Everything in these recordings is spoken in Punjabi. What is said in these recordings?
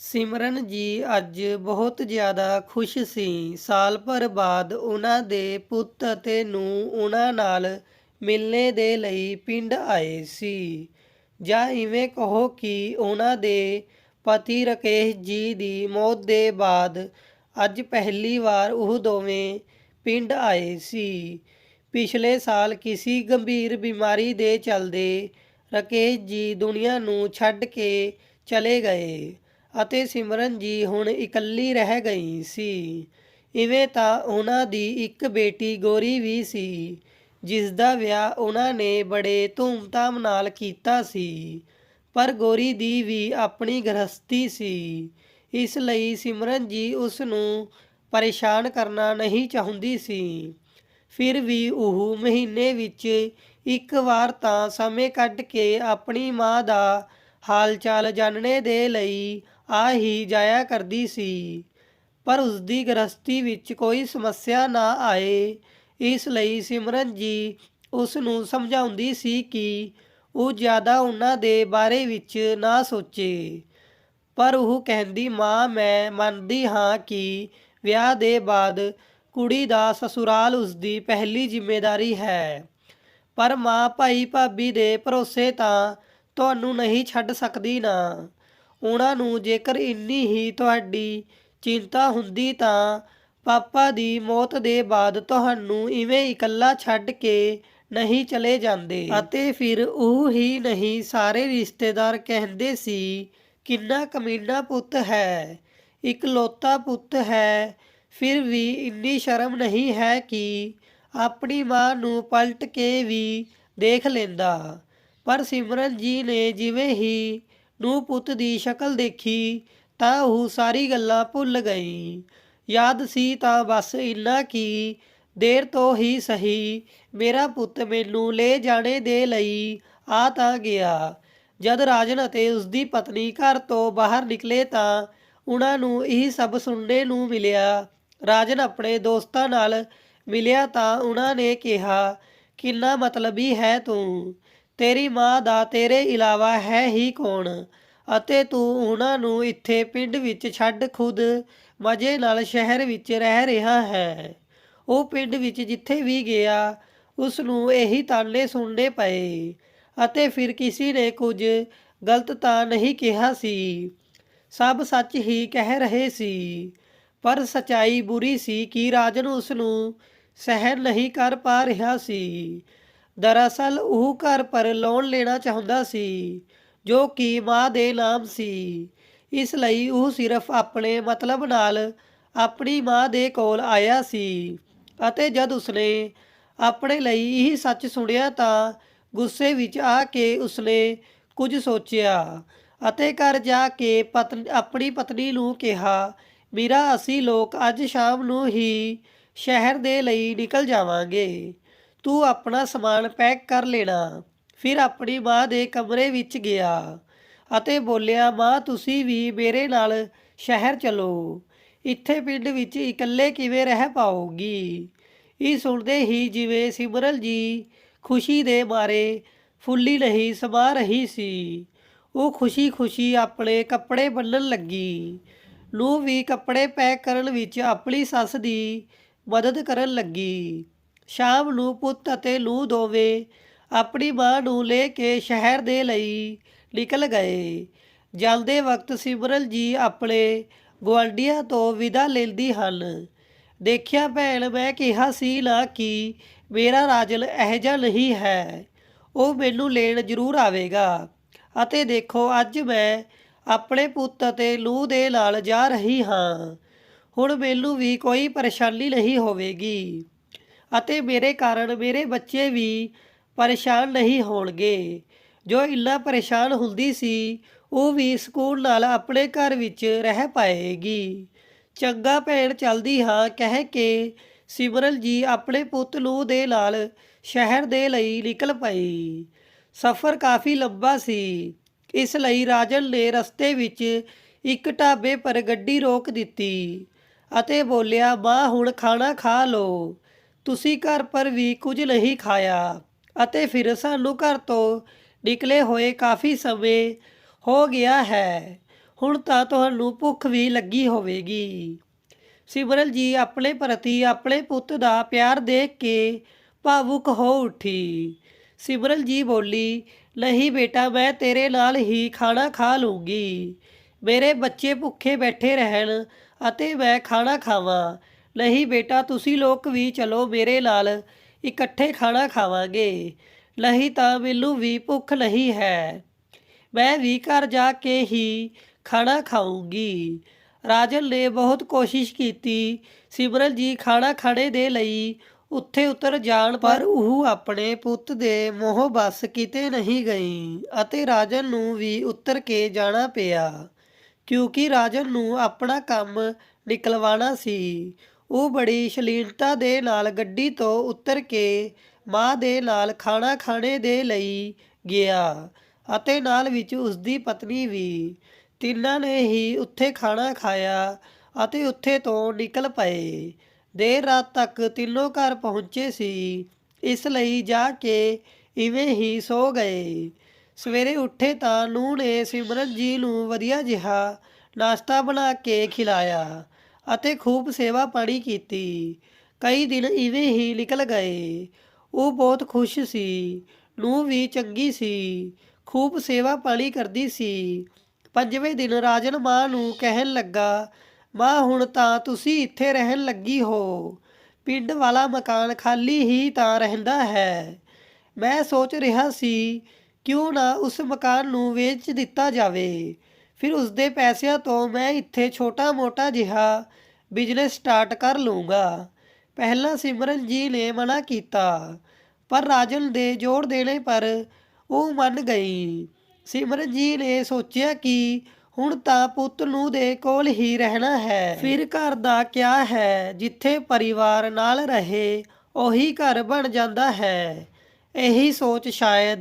ਸਿਮਰਨ ਜੀ ਅੱਜ ਬਹੁਤ ਜ਼ਿਆਦਾ ਖੁਸ਼ ਸੀ। ਸਾਲ ਭਰ ਬਾਅਦ ਉਹਨਾਂ ਦੇ ਪੁੱਤ ਅਤੇ ਨੂੰ ਉਹਨਾਂ ਨਾਲ ਮਿਲਣੇ ਦੇ ਲਈ ਪਿੰਡ ਆਏ ਸੀ। ਜਾਂ ਇਵੇਂ ਕਹੋ ਕਿ ਉਹਨਾਂ ਦੇ ਪਤੀ ਰਕੇਸ਼ ਜੀ ਦੀ ਮੌਤ ਦੇ ਬਾਅਦ ਅੱਜ ਪਹਿਲੀ ਵਾਰ ਉਹ ਦੋਵੇਂ ਪਿੰਡ ਆਏ ਸੀ। ਪਿਛਲੇ ਸਾਲ ਕਿਸੇ ਗੰਭੀਰ ਬਿਮਾਰੀ ਦੇ ਚਲਦੇ ਰਕੇਸ਼ ਜੀ ਦੁਨੀਆ ਨੂੰ ਛੱਡ ਕੇ ਚਲੇ ਗਏ। ਅਤੇ ਸਿਮਰਨ ਜੀ ਹੁਣ ਇਕੱਲੀ ਰਹਿ ਗਈ ਸੀ। ਇਵੇਂ ਤਾਂ ਉਹਨਾਂ ਦੀ ਇੱਕ ਬੇਟੀ ਗੋਰੀ ਵੀ ਸੀ ਜਿਸ ਦਾ ਵਿਆਹ ਉਹਨਾਂ ਨੇ ਬੜੇ ਧੂਮਧਾਮ ਨਾਲ ਕੀਤਾ ਸੀ। ਪਰ ਗੋਰੀ ਦੀ ਵੀ ਆਪਣੀ ਗ੍ਰਸਤੀ ਸੀ। ਇਸ ਲਈ ਸਿਮਰਨ ਜੀ ਉਸ ਨੂੰ ਪਰੇਸ਼ਾਨ ਕਰਨਾ ਨਹੀਂ ਚਾਹੁੰਦੀ ਸੀ। ਫਿਰ ਵੀ ਉਹ ਮਹੀਨੇ ਵਿੱਚ ਇੱਕ ਵਾਰ ਤਾਂ ਸਮੇਂ ਕੱਢ ਕੇ ਆਪਣੀ ਮਾਂ ਦਾ ਹਾਲ ਚਾਲ ਜਾਣਨੇ ਦੇ ਲਈ ਆ ਹੀ ਜਾਇਆ ਕਰਦੀ ਸੀ। ਪਰ ਉਸ ਦੀ ਗ੍ਰਸਤੀ ਵਿੱਚ ਕੋਈ ਸਮੱਸਿਆ ਨਾ ਆਏ। ਇਸ ਲਈ ਸਿਮਰਨ ਜੀ ਉਸ ਨੂੰ ਸਮਝਾਉਂਦੀ ਸੀ ਕਿ ਉਹ ਜ਼ਿਆਦਾ ਉਹਨਾਂ ਦੇ ਬਾਰੇ ਵਿੱਚ ਨਾ ਸੋਚੇ। ਪਰ ਉਹ ਕਹਿੰਦੀ, ਮਾਂ, ਮੈਂ ਮੰਨਦੀ ਹਾਂ ਕਿ ਵਿਆਹ ਦੇ ਬਾਅਦ ਕੁੜੀ ਦਾ ਸਸੁਰਾਲ ਉਸ ਦੀ ਪਹਿਲੀ ਜ਼ਿੰਮੇਵਾਰੀ ਹੈ। ਪਰ ਮਾਂ, ਭਾਈ, ਭਾਬੀ ਦੇ ਭਰੋਸੇ ਤਾਂ ਤੁਹਾਨੂੰ ਨਹੀਂ ਛੱਡ ਸਕਦੀ ਨਾ। ਉਹਨਾਂ ਨੂੰ ਜੇਕਰ ਇੰਨੀ ਹੀ ਤੁਹਾਡੀ ਚਿੰਤਾ ਹੁੰਦੀ ਤਾਂ ਪਾਪਾ ਦੀ ਮੌਤ ਦੇ ਬਾਅਦ ਤੁਹਾਨੂੰ ਇਵੇਂ ਇਕੱਲਾ ਛੱਡ ਕੇ ਨਹੀਂ ਚਲੇ ਜਾਂਦੇ। ਅਤੇ ਫਿਰ ਉਹ ਹੀ ਨਹੀਂ, ਸਾਰੇ ਰਿਸ਼ਤੇਦਾਰ ਕਹਿੰਦੇ ਸੀ, ਕਿੰਨਾ ਕਮੀਨਾ ਪੁੱਤ ਹੈ, ਇਕਲੌਤਾ ਪੁੱਤ ਹੈ, ਫਿਰ ਵੀ ਇੰਨੀ ਸ਼ਰਮ ਨਹੀਂ ਹੈ ਕਿ ਆਪਣੀ ਮਾਂ ਨੂੰ ਪਲਟ ਕੇ ਵੀ ਦੇਖ ਲੈਂਦਾ। ਪਰ ਸਿਮਰਨ ਜੀ ਨੇ ਜਿਵੇਂ ਹੀ ਨੂੰ ਪੁੱਤ ਦੀ ਸ਼ਕਲ ਦੇਖੀ ਤਾਂ ਉਹ ਸਾਰੀ ਗੱਲਾਂ ਭੁੱਲ ਗਈ। ਯਾਦ ਸੀ ਤਾਂ ਬਸ ਇੰਨਾ ਕਿ ਦੇਰ ਤੋਂ ਹੀ ਸਹੀ ਮੇਰਾ ਪੁੱਤ ਮੈਨੂੰ ਲੈ ਜਾਣੇ ਦੇ ਲਈ ਆ ਤਾਂ ਗਿਆ। ਜਦ ਰਾਜਨ ਅਤੇ ਉਸ ਦੀ ਪਤਨੀ ਘਰ ਤੋਂ ਬਾਹਰ ਨਿਕਲੇ ਤਾਂ ਉਹਨਾਂ ਨੂੰ ਇਹ ਸਭ ਸੁਣਨੇ ਨੂੰ ਮਿਲਿਆ। ਰਾਜਨ ਆਪਣੇ ਦੋਸਤਾਂ ਨਾਲ ਮਿਲਿਆ ਤਾਂ ਉਹਨਾਂ ਨੇ ਕਿਹਾ, ਕਿੰਨਾ ਮਤਲਬੀ ਹੈ ਤੂੰ? ਤੇਰੀ ਮਾਂ ਦਾ ਤੇਰੇ ਇਲਾਵਾ ਹੈ ਹੀ ਕੌਣ? ਅਤੇ ਤੂੰ ਉਹਨਾਂ ਨੂੰ ਇੱਥੇ ਪਿੰਡ ਵਿੱਚ ਛੱਡ ਖੁਦ ਮਜ਼ੇ ਨਾਲ ਸ਼ਹਿਰ ਵਿੱਚ ਰਹਿ ਰਿਹਾ ਹੈ। ਉਹ ਪਿੰਡ ਵਿੱਚ ਜਿੱਥੇ ਵੀ ਗਿਆ ਉਸ ਨੂੰ ਇਹੀ ਤਾਨੇ ਸੁਣਨੇ ਪਏ। ਅਤੇ ਫਿਰ ਕਿਸੇ ਨੇ ਕੁਝ ਗਲਤ ਤਾਂ ਨਹੀਂ ਕਿਹਾ ਸੀ। ਸਭ ਸੱਚ ਹੀ ਕਹਿ ਰਹੇ ਸੀ। ਪਰ ਸਚਾਈ ਬੁਰੀ ਸੀ ਕਿ ਰਾਜਨ ਉਸ ਨੂੰ ਸਹਿਨ ਨਹੀਂ ਕਰ ਪਾ ਰਿਹਾ ਸੀ। ਦਰਅਸਲ ਉਹ ਘਰ ਪਰ ਲੋਨ ਲੈਣਾ ਚਾਹੁੰਦਾ ਸੀ, ਜੋ ਕਿ ਮਾਂ ਦੇ ਨਾਮ ਸੀ। ਇਸ ਲਈ ਉਹ ਸਿਰਫ ਆਪਣੇ ਮਤਲਬ ਨਾਲ ਆਪਣੀ ਮਾਂ ਦੇ ਕੋਲ ਆਇਆ ਸੀ ਅਤੇ ਜਦ ਉਸਨੇ ਆਪਣੇ ਲਈ ਇਹ ਸੱਚ ਸੁਣਿਆ ਤਾਂ ਗੁੱਸੇ ਵਿੱਚ ਆ ਕੇ ਉਸਨੇ ਕੁਝ ਸੋਚਿਆ ਅਤੇ ਘਰ ਜਾ ਕੇ ਪਤਨ ਆਪਣੀ ਪਤਨੀ ਨੂੰ ਕਿਹਾ, ਮੀਰਾ ਅਸੀਂ ਲੋਕ ਅੱਜ ਸ਼ਾਮ ਨੂੰ ਹੀ ਸ਼ਹਿਰ ਦੇ ਲਈ ਨਿਕਲ ਜਾਵਾਂਗੇ। ਤੂੰ ਆਪਣਾ ਸਮਾਨ ਪੈਕ ਕਰ ਲੈਣਾ। ਫਿਰ ਆਪਣੀ ਮਾਂ ਦੇ ਕਮਰੇ ਵਿੱਚ ਗਿਆ ਅਤੇ ਬੋਲਿਆ, ਮਾਂ, ਤੁਸੀਂ ਵੀ ਮੇਰੇ ਨਾਲ ਸ਼ਹਿਰ ਚਲੋ। ਇੱਥੇ ਪਿੰਡ ਵਿੱਚ ਇਕੱਲੇ ਕਿਵੇਂ ਰਹਿ ਪਾਓਗੀ? ਇਹ ਸੁਣਦੇ ਹੀ ਜਿਵੇਂ ਸਿਮਰਲ ਜੀ ਖੁਸ਼ੀ ਦੇ ਮਾਰੇ ਫੁੱਲੀ ਨਹੀਂ ਸਮਾ ਰਹੀ ਸੀ। ਉਹ ਖੁਸ਼ੀ-ਖੁਸ਼ੀ ਆਪਣੇ ਕੱਪੜੇ ਬੰਨਣ ਲੱਗੀ। ਨੂੰ ਵੀ ਕੱਪੜੇ ਪੈਕ ਕਰਨ ਵਿੱਚ ਆਪਣੀ ਸੱਸ ਦੀ ਮਦਦ ਕਰਨ ਲੱਗੀ। ਸ਼ਾਮ ਨੂੰ ਪੁੱਤ ਅਤੇ ਲੂ ਦੋਵੇਂ ਆਪਣੀ ਮਾਂ ਨੂੰ ਲੈ ਕੇ ਸ਼ਹਿਰ ਦੇ ਲਈ ਨਿਕਲ ਗਏ। ਜਾਂਦੇ ਵਕਤ ਸਿਮਰਨ ਜੀ ਆਪਣੇ ਗੁਆਂਢੀਆਂ ਤੋਂ ਵਿਦਾ ਲੈਂਦੀ ਹਨ। ਦੇਖਿਆ ਭੈਣ, ਮੈਂ ਕਿਹਾ ਸੀ ਨਾ ਕਿ ਮੇਰਾ ਰਾਜਲ ਇਹੋ ਨਹੀਂ ਹੈ। ਉਹ ਮੈਨੂੰ ਲੈਣ ਜ਼ਰੂਰ ਆਵੇਗਾ। ਅਤੇ ਦੇਖੋ, ਅੱਜ ਮੈਂ ਆਪਣੇ ਪੁੱਤ ਅਤੇ ਲੂ ਦੇ ਨਾਲ ਜਾ ਰਹੀ ਹਾਂ। ਹੁਣ ਮੈਨੂੰ ਵੀ ਕੋਈ ਪਰੇਸ਼ਾਨੀ ਨਹੀਂ ਹੋਵੇਗੀ। ਅਤੇ ਮੇਰੇ ਕਾਰਨ ਮੇਰੇ ਬੱਚੇ ਵੀ ਪਰੇਸ਼ਾਨ ਨਹੀਂ ਹੋਣਗੇ। ਜੋ ਇੰਨਾ ਪਰੇਸ਼ਾਨ ਹੁੰਦੀ ਸੀ, ਉਹ ਵੀ ਸਕੂਨ ਨਾਲ ਆਪਣੇ ਘਰ ਵਿੱਚ ਰਹਿ ਪਾਏਗੀ। ਚੰਗਾ ਭੈਣ ਚਲਦੀ ਹਾਂ, ਕਹਿ ਕੇ ਸਿਮਰਲ ਜੀ ਆਪਣੇ ਪੁੱਤ ਨੂੰ ਦੇ ਨਾਲ ਸ਼ਹਿਰ ਦੇ ਲਈ ਨਿਕਲ ਪਈ। ਸਫ਼ਰ ਕਾਫੀ ਲੰਬਾ ਸੀ। ਇਸ ਲਈ ਰਾਜਨ ਨੇ ਰਸਤੇ ਵਿੱਚ ਇੱਕ ਢਾਬੇ ਪਰ ਗੱਡੀ ਰੋਕ ਦਿੱਤੀ ਅਤੇ ਬੋਲਿਆ, ਮਾਂ, ਹੁਣ ਖਾਣਾ ਖਾ ਲਓ। ਤੁਸੀਂ ਘਰ ਪਰ ਵੀ ਕੁਝ ਨਹੀਂ ਖਾਇਆ ਅਤੇ ਫਿਰ ਸਾਨੂੰ ਘਰ ਤੋਂ ਨਿਕਲੇ ਹੋਏ ਕਾਫੀ ਸਮੇਂ ਹੋ ਗਿਆ ਹੈ। ਹੁਣ ਤਾਂ ਤੁਹਾਨੂੰ ਭੁੱਖ ਵੀ ਲੱਗੀ ਹੋਵੇਗੀ। ਸਿਮਰਨ ਜੀ ਆਪਣੇ ਪ੍ਰਤੀ ਆਪਣੇ ਪੁੱਤ ਦਾ ਪਿਆਰ ਦੇਖ ਕੇ ਭਾਵੁਕ ਹੋ ਉੱਠੀ। ਸਿਮਰਨ ਜੀ ਬੋਲੀ, ਨਹੀਂ ਬੇਟਾ, ਮੈਂ ਤੇਰੇ ਨਾਲ ਹੀ ਖਾਣਾ ਖਾ ਲੂੰਗੀ। ਮੇਰੇ ਬੱਚੇ ਭੁੱਖੇ ਬੈਠੇ ਰਹਿਣ ਅਤੇ ਮੈਂ ਖਾਣਾ ਖਾਵਾਂ। ਨਹੀਂ ਬੇਟਾ, ਤੁਸੀਂ ਲੋਕ ਵੀ ਚਲੋ ਮੇਰੇ ਨਾਲ, ਇਕੱਠੇ ਖਾਣਾ ਖਾਵਾਂਗੇ। ਨਹੀਂ ਤਾਂ ਮੈਨੂੰ ਵੀ ਭੁੱਖ ਨਹੀਂ ਹੈ। ਮੈਂ ਵੀ ਘਰ ਜਾ ਕੇ ਹੀ ਖਾਣਾ ਖਾਊਂਗੀ। ਰਾਜਨ ਨੇ ਬਹੁਤ ਕੋਸ਼ਿਸ਼ ਕੀਤੀ। ਸਿਮਰਨ ਜੀ ਖਾਣਾ ਖਾਣੇ ਦੇ ਲਈ ਉੱਥੇ ਉਤਰ ਜਾਣ, ਪਰ ਉਹ ਆਪਣੇ ਪੁੱਤ ਦੇ ਮੋਹ ਬਸ ਕਿਤੇ ਨਹੀਂ ਗਈ ਅਤੇ ਰਾਜਨ ਨੂੰ ਵੀ ਉਤਰ ਕੇ ਜਾਣਾ ਪਿਆ, ਕਿਉਂਕਿ ਰਾਜਨ ਨੂੰ ਆਪਣਾ ਕੰਮ ਨਿਕਲਵਾਣਾ ਸੀ। ਉਹ ਬੜੀ ਸ਼ਲੀਨਤਾ ਦੇ ਨਾਲ ਗੱਡੀ ਤੋਂ ਉਤਰ ਕੇ ਮਾਂ ਦੇ ਨਾਲ ਖਾਣਾ ਖਾਣੇ ਦੇ ਲਈ ਗਿਆ ਅਤੇ ਨਾਲ ਵਿੱਚ ਉਸ ਦੀ ਪਤਨੀ ਵੀ। ਤਿੰਨਾਂ ਨੇ ਹੀ ਉੱਥੇ ਖਾਣਾ ਖਾਇਆ ਅਤੇ ਉੱਥੇ ਤੋਂ ਨਿਕਲ ਪਏ। ਦੇਰ ਰਾਤ ਤੱਕ ਤਿੰਨੋਂ ਘਰ ਪਹੁੰਚੇ ਸੀ। ਇਸ ਲਈ ਜਾ ਕੇ ਇਵੇਂ ਹੀ ਸੋ ਗਏ। ਸਵੇਰੇ ਉੱਠੇ ਤਾਂ ਨੂੰਹ ਨੇ ਸਿਮਰਨ ਜੀ ਨੂੰ ਵਧੀਆ ਜਿਹਾ ਨਾਸ਼ਤਾ ਬਣਾ ਕੇ ਖਿਲਾਇਆ। ਅਤੇ ਖੂਬ ਸੇਵਾ ਪਾਣੀ ਕੀਤੀ। ਕਈ ਦਿਨ ਇਵੇਂ ਹੀ ਨਿਕਲ ਗਏ। ਉਹ ਬਹੁਤ ਖੁਸ਼ ਸੀ ਨੂੰ ਵੀ ਚੰਗੀ ਸੀ, ਖੂਬ ਸੇਵਾ ਪਾਣੀ ਕਰਦੀ ਸੀ। ਪੰਜਵੇਂ ਦਿਨ ਰਾਜਨ ਮਾਂ ਨੂੰ ਕਹਿਣ ਲੱਗਾ, ਮਾਂ, ਹੁਣ ਤਾਂ ਤੁਸੀਂ ਇੱਥੇ ਰਹਿਣ ਲੱਗੀ ਹੋ। ਪਿੰਡ ਵਾਲਾ ਮਕਾਨ ਖਾਲੀ ਹੀ ਤਾਂ ਰਹਿੰਦਾ ਹੈ। ਮੈਂ ਸੋਚ ਰਿਹਾ ਸੀ, ਕਿਉਂ ਨਾ ਉਸ ਮਕਾਨ ਨੂੰ ਵੇਚ ਦਿੱਤਾ ਜਾਵੇ। ਫਿਰ ਉਸ ਦੇ ਪੈਸਿਆਂ ਤੋਂ ਮੈਂ ਇੱਥੇ ਛੋਟਾ-ਮੋਟਾ ਜਿਹਾ ਬਿਜ਼ਨਸ ਸਟਾਰਟ ਕਰ ਲੂੰਗਾ ਪਹਿਲਾਂ ਸਿਮਰਨ ਜੀ ਨੇ ਮਨਾ ਕੀਤਾ, ਪਰ ਰਾਜਨ ਦੇ ਜ਼ੋਰ ਦੇਣੇ ਪਰ ਉਹ ਮੰਨ ਗਈ। ਸਿਮਰਨ ਜੀ ਨੇ ਸੋਚਿਆ ਕਿ ਹੁਣ ਤਾਂ ਪੁੱਤ ਨੂੰ ਦੇ ਕੋਲ ਹੀ ਰਹਿਣਾ ਹੈ। ਫਿਰ ਘਰ ਦਾ ਕਿਆ ਹੈ? ਜਿੱਥੇ ਪਰਿਵਾਰ ਨਾਲ ਰਹੇ, ਉਹੀ ਘਰ ਬਣ ਜਾਂਦਾ ਹੈ। ਇਹੀ ਸੋਚ ਸ਼ਾਇਦ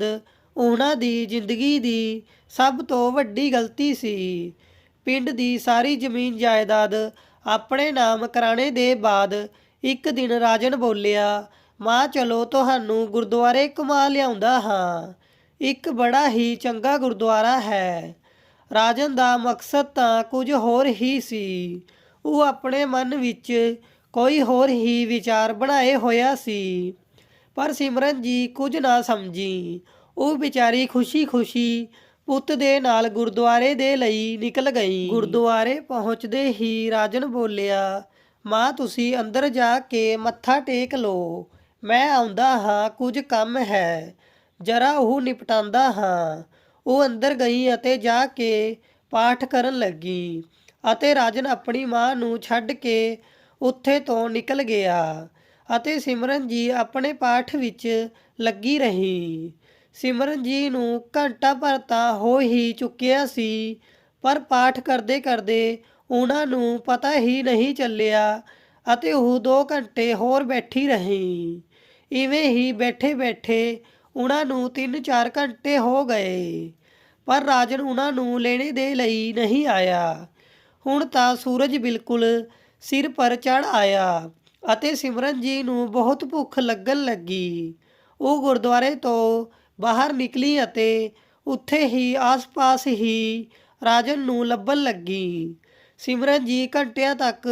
ਉਹਨਾਂ ਦੀ ਜ਼ਿੰਦਗੀ ਦੀ ਸਭ ਤੋਂ ਵੱਡੀ ਗਲਤੀ ਸੀ। ਪਿੰਡ ਦੀ ਸਾਰੀ ਜ਼ਮੀਨ ਜਾਇਦਾਦ ਆਪਣੇ ਨਾਮ ਕਰਾਣੇ ਦੇ ਬਾਅਦ ਇੱਕ ਦਿਨ ਰਾਜਨ ਬੋਲਿਆ, ਮਾਂ, ਚਲੋ ਤੁਹਾਨੂੰ ਗੁਰਦੁਆਰੇ ਘੁਮਾ ਲਿਆਉਂਦਾ ਹਾਂ। ਇੱਕ ਬੜਾ ਹੀ ਚੰਗਾ ਗੁਰਦੁਆਰਾ ਹੈ ਰਾਜਨ ਦਾ ਮਕਸਦ ਤਾਂ ਕੁਝ ਹੋਰ ਹੀ ਸੀ। ਉਹ ਆਪਣੇ ਮਨ ਵਿੱਚ ਕੋਈ ਹੋਰ ਹੀ ਵਿਚਾਰ ਬਣਾਏ ਹੋਇਆ ਸੀ। ਪਰ ਸਿਮਰਨ ਜੀ ਕੁਝ ਨਾ ਸਮਝੀ। ਉਹ ਵਿਚਾਰੀ ਖੁਸ਼ੀ-ਖੁਸ਼ੀ ਪੁੱਤ ਦੇ ਨਾਲ ਗੁਰਦੁਆਰੇ ਦੇ ਲਈ ਨਿਕਲ ਗਈ। ਗੁਰਦੁਆਰੇ ਪਹੁੰਚਦੇ ਹੀ ਰਾਜਨ ਬੋਲਿਆ, ਮਾਂ, ਤੁਸੀਂ ਅੰਦਰ ਜਾ ਕੇ ਮੱਥਾ ਟੇਕ ਲਓ। ਮੈਂ ਆਉਂਦਾ ਹਾਂ, ਕੁਝ ਕੰਮ ਹੈ। ਜਰਾ ਉਹ ਨਿਪਟਾਉਂਦਾ ਹਾਂ। ਉਹ ਅੰਦਰ ਗਈ ਅਤੇ ਜਾ ਕੇ ਪਾਠ ਕਰਨ ਲੱਗੀ ਅਤੇ ਰਾਜਨ ਆਪਣੀ ਮਾਂ ਨੂੰ ਛੱਡ ਕੇ ਉੱਥੇ ਤੋਂ ਨਿਕਲ ਗਿਆ ਅਤੇ ਸਿਮਰਨ ਜੀ ਆਪਣੇ ਪਾਠ ਵਿੱਚ ਲੱਗੀ ਰਹੀ। ਸਿਮਰਨ ਜੀ ਨੂੰ ਘੰਟਾ ਭਰ ਤਾਂ ਹੋ ਹੀ ਚੁੱਕਿਆ ਸੀ, ਪਰ ਪਾਠ ਕਰਦੇ ਕਰਦੇ ਉਹਨਾਂ ਨੂੰ ਪਤਾ ਹੀ ਨਹੀਂ ਚੱਲਿਆ ਅਤੇ ਉਹ 2 ਘੰਟੇ ਹੋਰ ਬੈਠੀ ਰਹੀ। ਇਵੇਂ ਹੀ ਬੈਠੇ ਬੈਠੇ ਉਹਨਾਂ ਨੂੰ 3-4 ਘੰਟੇ ਹੋ ਗਏ, ਪਰ ਰਾਜਨ ਉਹਨਾਂ ਨੂੰ ਲੈਣੇ ਦੇ ਲਈ ਨਹੀਂ ਆਇਆ। ਹੁਣ ਤਾਂ ਸੂਰਜ ਬਿਲਕੁਲ ਸਿਰ ਪਰ ਚੜ ਆਇਆ ਅਤੇ ਸਿਮਰਨ ਜੀ ਨੂੰ ਬਹੁਤ ਭੁੱਖ ਲੱਗਣ ਲੱਗੀ। ਉਹ ਗੁਰਦੁਆਰੇ ਤੋਂ ਬਾਹਰ ਨਿਕਲੀ ਅਤੇ ਉੱਥੇ ਹੀ ਆਸ-ਪਾਸ ਹੀ ਰਾਜਨ ਨੂੰ ਲੱਭਣ ਲੱਗੀ। ਸਿਮਰਨ ਜੀ ਘੰਟਿਆਂ ਤੱਕ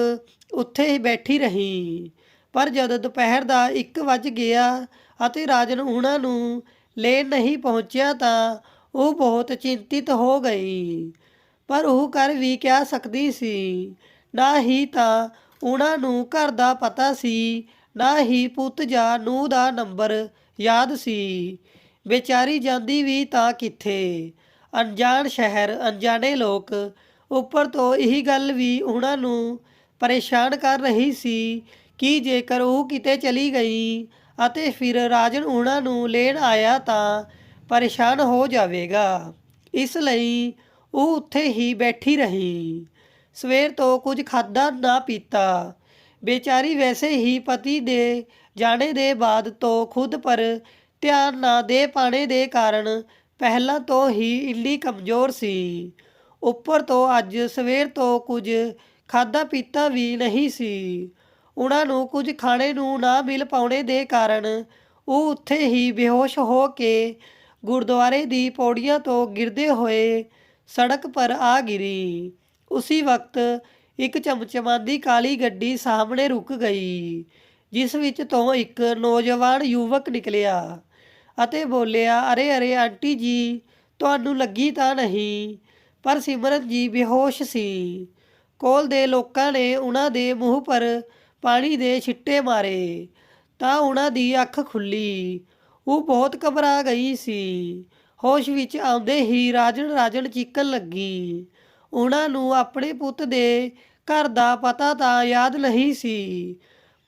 ਉੱਥੇ ਹੀ ਬੈਠੀ ਰਹੀ। ਪਰ ਜਦ ਦੁਪਹਿਰ ਦਾ 1 ਵੱਜ ਗਿਆ ਅਤੇ ਰਾਜਨ ਉਹਨਾਂ ਨੂੰ ਲੈਣ ਨਹੀਂ ਪਹੁੰਚਿਆ ਤਾਂ ਉਹ ਬਹੁਤ ਚਿੰਤਿਤ ਹੋ ਗਈ। ਪਰ ਉਹ ਕਰ ਵੀ ਕਹਿ ਸਕਦੀ ਸੀ? ਨਾ ਹੀ ਤਾਂ ਉਹਨਾਂ ਨੂੰ ਘਰ ਦਾ ਪਤਾ ਸੀ, ਨਾ ਹੀ ਪੁੱਤ ਜਾਂ ਨੂੰਹ ਦਾ ਨੰਬਰ ਯਾਦ ਸੀ। ਵਿਚਾਰੀ ਜਾਂਦੀ ਵੀ ਤਾਂ ਕਿੱਥੇ? ਅਣਜਾਣ ਸ਼ਹਿਰ, ਅਣਜਾਣੇ ਲੋਕ। ਉੱਪਰ ਤੋਂ ਇਹੀ ਗੱਲ ਵੀ ਉਹਨਾਂ ਨੂੰ ਪਰੇਸ਼ਾਨ ਕਰ ਰਹੀ ਸੀ ਕਿ ਜੇਕਰ ਉਹ ਕਿਤੇ ਚਲੀ ਗਈ ਅਤੇ ਫਿਰ ਰਾਜਨ ਉਹਨਾਂ ਨੂੰ ਲੈਣ ਆਇਆ ਤਾਂ ਪਰੇਸ਼ਾਨ ਹੋ ਜਾਵੇਗਾ। ਇਸ ਲਈ ਉਹ ਉੱਥੇ ਹੀ ਬੈਠੀ ਰਹੀ। ਸਵੇਰ ਤੋਂ ਕੁਝ ਖਾਦਾ ਨਾ ਪੀਤਾ। ਬੇਚਾਰੀ ਵੈਸੇ ਹੀ ਪਤੀ ਦੇ ਜਾਣੇ ਦੇ ਬਾਅਦ ਤੋਂ ਖੁਦ ਪਰ ਧਿਆਨ ਨਾ ਦੇ ਪਾਣੇ ਦੇ ਕਾਰਨ ਪਹਿਲਾਂ ਤੋਂ ਹੀ ਇੰਨੀ ਕਮਜ਼ੋਰ ਸੀ। ਉੱਪਰ ਤੋਂ ਅੱਜ ਸਵੇਰ ਤੋਂ ਕੁਝ ਖਾਦਾ ਪੀਤਾ ਵੀ ਨਹੀਂ ਸੀ। ਉਹਨਾਂ ਨੂੰ ਕੁਝ ਖਾਣੇ ਨੂੰ ਨਾ ਮਿਲ ਪਾਉਣੇ ਦੇ ਕਾਰਨ ਉਹ ਉੱਥੇ ਹੀ ਬੇਹੋਸ਼ ਹੋ ਕੇ ਗੁਰਦੁਆਰੇ ਦੀ ਪੌੜੀਆਂ ਤੋਂ ਗਿਰਦੇ ਹੋਏ ਸੜਕ ਪਰ ਆ ਗਿਰੀ। ਉਸੀ ਵਕਤ ਇੱਕ ਚਮਚਮਾਂਦੀ ਕਾਲੀ ਗੱਡੀ ਸਾਹਮਣੇ ਰੁਕ ਗਈ, ਜਿਸ ਵਿੱਚ ਤੋਂ ਇੱਕ ਨੌਜਵਾਨ ਯੁਵਕ ਨਿਕਲਿਆ। ਅਤੇ ਬੋਲਿਆ, ਅਰੇ ਅਰੇ ਆਂਟੀ ਜੀ, ਤੁਹਾਨੂੰ ਲੱਗੀ ਤਾਂ ਨਹੀਂ, ਪਰ ਸਿਮਰਤ ਜੀ ਬੇਹੋਸ਼ ਸੀ। ਕੋਲ ਦੇ ਲੋਕਾਂ ਨੇ ਉਹਨਾਂ ਦੇ ਮੂੰਹ ਪਰ ਪਾਣੀ ਦੇ ਛਿੱਟੇ ਮਾਰੇ, ਤਾਂ ਉਹਨਾਂ ਦੀ ਅੱਖ ਖੁੱਲੀ। ਉਹ ਬਹੁਤ ਘਬਰਾ ਗਈ ਸੀ। ਹੋਸ਼ ਵਿੱਚ ਆਉਂਦੇ ਹੀ ਰਾਜਣ ਰਾਜਣ ਚੀਕਣ ਲੱਗੀ। ਉਹਨਾਂ ਨੂੰ ਆਪਣੇ ਪੁੱਤ ਦੇ ਘਰ ਦਾ ਪਤਾ ਤਾਂ ਯਾਦ ਨਹੀਂ ਸੀ,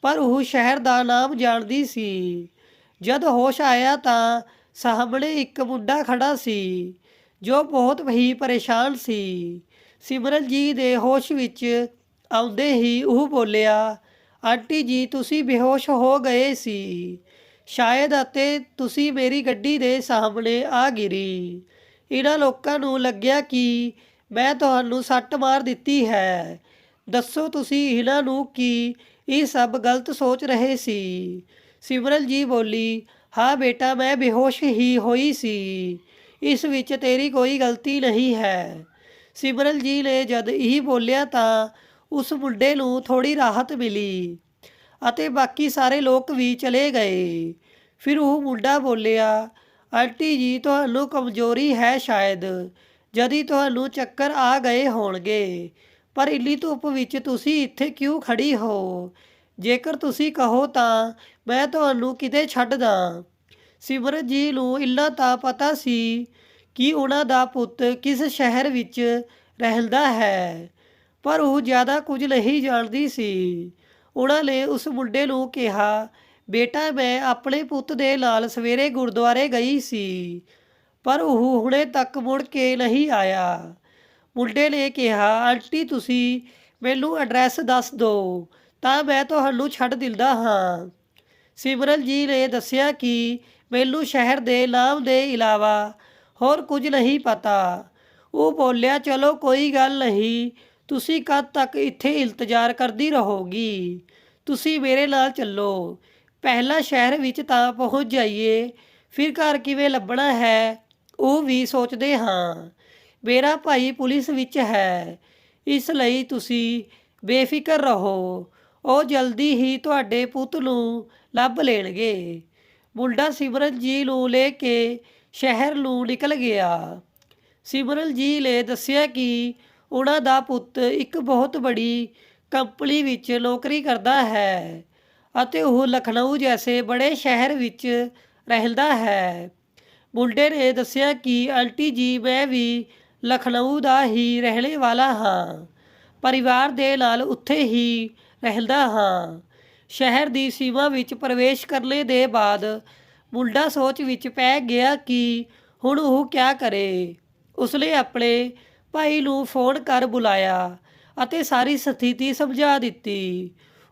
ਪਰ ਉਹ ਸ਼ਹਿਰ ਦਾ ਨਾਮ ਜਾਣਦੀ ਸੀ। ਜਦ ਹੋਸ਼ ਆਇਆ ਤਾਂ ਸਾਹਮਣੇ ਇੱਕ ਮੁੰਡਾ ਖੜਾ ਸੀ, ਜੋ ਬਹੁਤ ਹੀ ਪਰੇਸ਼ਾਨ ਸੀ। ਸਿਮਰਨ ਜੀ ਦੇ ਹੋਸ਼ ਵਿੱਚ ਆਉਂਦੇ ਹੀ ਉਹ ਬੋਲਿਆ, ਆਂਟੀ ਜੀ, ਤੁਸੀਂ ਬੇਹੋਸ਼ ਹੋ ਗਏ ਸੀ। ਸ਼ਾਇਦ ਅਤੇ ਤੁਸੀਂ ਮੇਰੀ ਗੱਡੀ ਦੇ ਸਾਹਮਣੇ ਆ ਗਿਰੀ। ਇਹਨਾਂ ਲੋਕਾਂ ਨੂੰ ਲੱਗਿਆ ਕਿ ਮੈਂ ਤੁਹਾਨੂੰ ਸੱਟ ਮਾਰ ਦਿੱਤੀ ਹੈ। ਦੱਸੋ ਤੁਸੀਂ ਇਹਨਾਂ ਨੂੰ ਕਿ ਇਹ ਸਭ ਗਲਤ ਸੋਚ ਰਹੇ ਸੀ। ਸਿਮਰਨ ਜੀ ਬੋਲੀ, ਹਾਂ ਬੇਟਾ, ਮੈਂ ਬੇਹੋਸ਼ ਹੀ ਹੋਈ ਸੀ। ਇਸ ਵਿੱਚ ਤੇਰੀ ਕੋਈ ਗਲਤੀ ਨਹੀਂ ਹੈ। ਸਿਮਰਨ ਜੀ ਨੇ ਜਦ ਇਹ ਬੋਲਿਆ ਤਾਂ ਉਸ ਮੁੰਡੇ ਨੂੰ ਥੋੜੀ ਰਾਹਤ ਮਿਲੀ ਅਤੇ ਬਾਕੀ ਸਾਰੇ ਲੋਕ ਵੀ ਚਲੇ ਗਏ। ਫਿਰ ਉਹ ਮੁੰਡਾ ਬੋਲਿਆ, ਆਂਟੀ ਜੀ, ਤੁਹਾਨੂੰ ਕਮਜ਼ੋਰੀ ਹੈ ਸ਼ਾਇਦ। ਜਦੀ ਤੁਹਾਨੂੰ ਚੱਕਰ ਆ ਗਏ ਹੋਣਗੇ, ਪਰ ਇੰਨੀ ਧੁੱਪ ਵਿੱਚ ਤੁਸੀਂ ਇੱਥੇ ਕਿਉਂ ਖੜੀ ਹੋ? ਜੇਕਰ ਤੁਸੀਂ ਕਹੋ ਤਾਂ ਮੈਂ ਤੁਹਾਨੂੰ ਕਿਤੇ ਛੱਡ ਦਾਂ। ਸਿਮਰਤ ਜੀ ਨੂੰ ਇੰਨਾ ਤਾਂ ਪਤਾ ਸੀ ਕਿ ਉਹਨਾਂ ਦਾ ਪੁੱਤ ਕਿਸ ਸ਼ਹਿਰ ਵਿੱਚ ਰਹਿੰਦਾ ਹੈ, ਪਰ ਉਹ ਜ਼ਿਆਦਾ ਕੁਝ ਨਹੀਂ ਜਾਣਦੀ ਸੀ। ਉਹਨਾਂ ਨੇ ਉਸ ਮੁੰਡੇ ਨੂੰ ਕਿਹਾ, ਬੇਟਾ, ਮੈਂ ਆਪਣੇ ਪੁੱਤ ਦੇ ਨਾਲ ਸਵੇਰੇ ਗੁਰਦੁਆਰੇ ਗਈ ਸੀ, ਪਰ ਉਹ ਹੁਣੇ ਤੱਕ ਮੁੜ ਕੇ ਨਹੀਂ ਆਇਆ। ਮੁੰਡੇ ਨੇ ਕਿਹਾ, ਆਂਟੀ, ਤੁਸੀਂ ਮੈਨੂੰ ਐਡਰੈਸ ਦੱਸ ਦਿਓ। ਤਾਂ ਮੈਂ ਤੁਹਾਨੂੰ ਛੱਡ ਦਿੰਦਾ ਹਾਂ। ਸਿਮਰਨ ਜੀ ਨੇ ਦੱਸਿਆ ਕਿ ਮੈਨੂੰ ਸ਼ਹਿਰ ਦੇ ਨਾਮ ਦੇ ਇਲਾਵਾ ਹੋਰ ਕੁਝ ਨਹੀਂ ਪਤਾ। ਉਹ ਬੋਲਿਆ, ਚਲੋ, ਕੋਈ ਗੱਲ ਨਹੀਂ, ਤੁਸੀਂ ਕਦ ਤੱਕ ਇੱਥੇ ਇੰਤਜ਼ਾਰ ਕਰਦੀ ਰਹੋਗੀ? ਤੁਸੀਂ ਮੇਰੇ ਨਾਲ ਚੱਲੋ। ਪਹਿਲਾਂ ਸ਼ਹਿਰ ਵਿੱਚ ਤਾਂ ਪਹੁੰਚ ਜਾਈਏ, ਫਿਰ ਘਰ ਕਿਵੇਂ ਲੱਭਣਾ ਹੈ, ਉਹ ਵੀ ਸੋਚਦੇ ਹਾਂ। ਮੇਰਾ ਭਾਈ ਪੁਲਿਸ ਵਿੱਚ ਹੈ, ਇਸ ਲਈ ਤੁਸੀਂ ਬੇਫਿਕਰ ਰਹੋ। ਉਹ ਜਲਦੀ ਹੀ ਤੁਹਾਡੇ ਪੁੱਤ ਨੂੰ ਲੱਭ ਲੈਣਗੇ। ਮੁੰਡਾ ਸਿਮਰਨ ਜੀ ਨੂੰ ਲੈ ਕੇ ਸ਼ਹਿਰ ਨੂੰ ਨਿਕਲ ਗਿਆ। ਸਿਮਰਨ ਜੀ ਨੇ ਦੱਸਿਆ ਕਿ ਉਹਨਾਂ ਦਾ ਪੁੱਤ ਇੱਕ ਬਹੁਤ ਬੜੀ ਕੰਪਨੀ ਵਿੱਚ ਨੌਕਰੀ ਕਰਦਾ ਹੈ ਅਤੇ ਉਹ ਲਖਨਊ ਜੈਸੇ ਬੜੇ ਸ਼ਹਿਰ ਵਿੱਚ ਰਹਿੰਦਾ ਹੈ। ਮੁੰਡੇ ਨੇ ਦੱਸਿਆ ਕਿ, ਆਂਟੀ ਜੀ, ਮੈਂ ਵੀ ਲਖਨਊ ਦਾ ਹੀ ਰਹਿਣੇ ਵਾਲਾ ਹਾਂ। ਪਰਿਵਾਰ ਦੇ ਨਾਲ ਉੱਥੇ ਹੀ ਰਹਿੰਦਾ ਹਾਂ। ਸ਼ਹਿਰ ਦੀ ਸੀਮਾ ਵਿੱਚ ਪ੍ਰਵੇਸ਼ ਕਰਨੇ ਦੇ ਬਾਅਦ ਮੁੰਡਾ ਸੋਚ ਵਿੱਚ ਪੈ ਗਿਆ ਕਿ ਹੁਣ ਉਹ ਕਿਆ ਕਰੇ। ਉਸਨੇ ਆਪਣੇ ਭਾਈ ਨੂੰ ਫੋਨ ਕਰ ਬੁਲਾਇਆ ਅਤੇ ਸਾਰੀ ਸਥਿਤੀ ਸਮਝਾ ਦਿੱਤੀ।